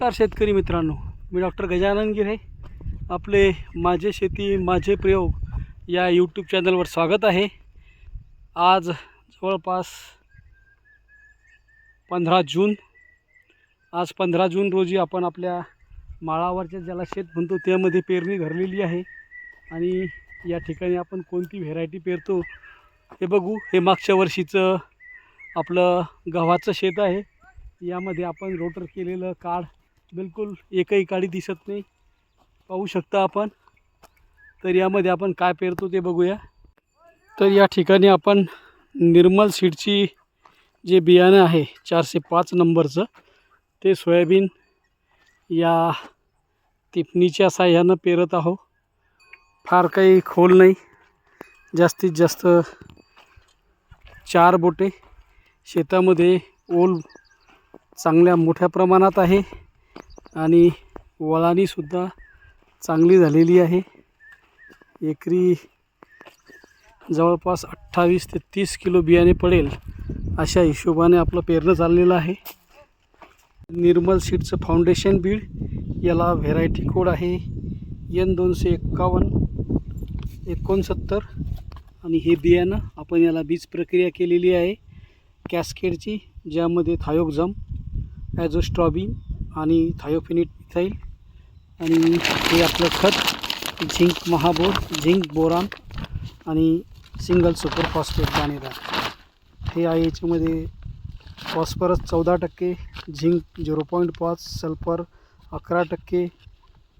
नमस्कार शेतकरी मित्रांनो. मी डॉक्टर गजानन गिरे आपले माझे शेती माझे प्रयोग या यूट्यूब चॅनलवर स्वागत आहे. आज जवळपास पंधरा जून. आज पंधरा जून रोजी आपण आपल्या माळावरच्या ज्याला शेत म्हणतो त्यामध्ये पेरणी घरलेली आहे. आणि या ठिकाणी आपण कोणती व्हेरायटी पेरतो हे बघू. हे मागच्या वर्षीचं आपलं गव्हाचं शेत आहे. यामध्ये आपण रोटर केलेलं काढ बिलकुल एकही काळी दिसत नाही. पाहू शकता आपण. तर यामध्ये आपण काय पेरतो ते बघूया. तर या ठिकाणी आपण निर्मल सीडची जे बियाणं आहे चारशे पाच नंबरचं ते सोयाबीन या टिपणीच्या साह्यानं पेरत आहो फार काही खोल नाही. जास्तीत जास्त चार बोटे. शेतामध्ये ओल चांगल्या मोठ्या प्रमाणात आहे. आणि वळानीसुद्धा चांगली झालेली आहे. एकरी जवळपास अठ्ठावीस ते तीस किलो बियाणे पडेल अशा हिशोबाने आपलं पेरणं चाललेलं आहे. निर्मल सीडचं फाउंडेशन बीड याला व्हेरायटी कोड आहे एन दोनशे एक्कावन्न एकोणसत्तर आणि हे बियाणं आपण याला बीज प्रक्रिया केलेली आहे कॅस्केडची ज्यामध्ये थायोक्झम ॲझोस्ट्रॉबिन आणि थायोफिनिट मिथाईल आणि हे आपलं खत झिंक महाबोर झिंक बोरान आणि सिंगल सुपर फॉस्फेट दाणेदार. हे आहे याच्यामध्ये फॉस्फरस चौदा टक्के झिंक झिरो पॉईंट पाच सल्फर अकरा टक्के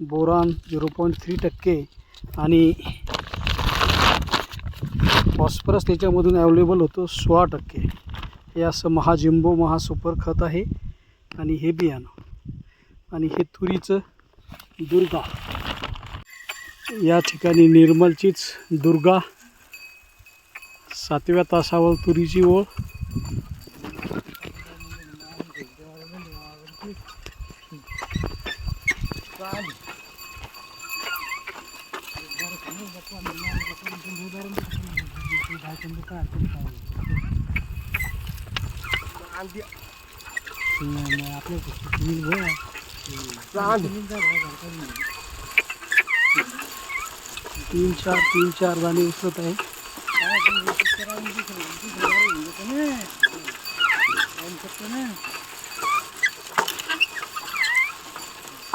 बोरान झिरो पॉईंट थ्री टक्के आणि फॉस्फरस त्याच्यामधून अवेलेबल होतो सोळा टक्के. हे असं महाजिंबो महासुपर खत आहे आणि हे बियाणं. आणि हे तुरीचं दुर्गा. या ठिकाणी निर्मलचीच दुर्गा. सातव्या तासावर तुरीची ओळ. तीन चार तीन चार गाणे उसरत आहे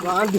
रान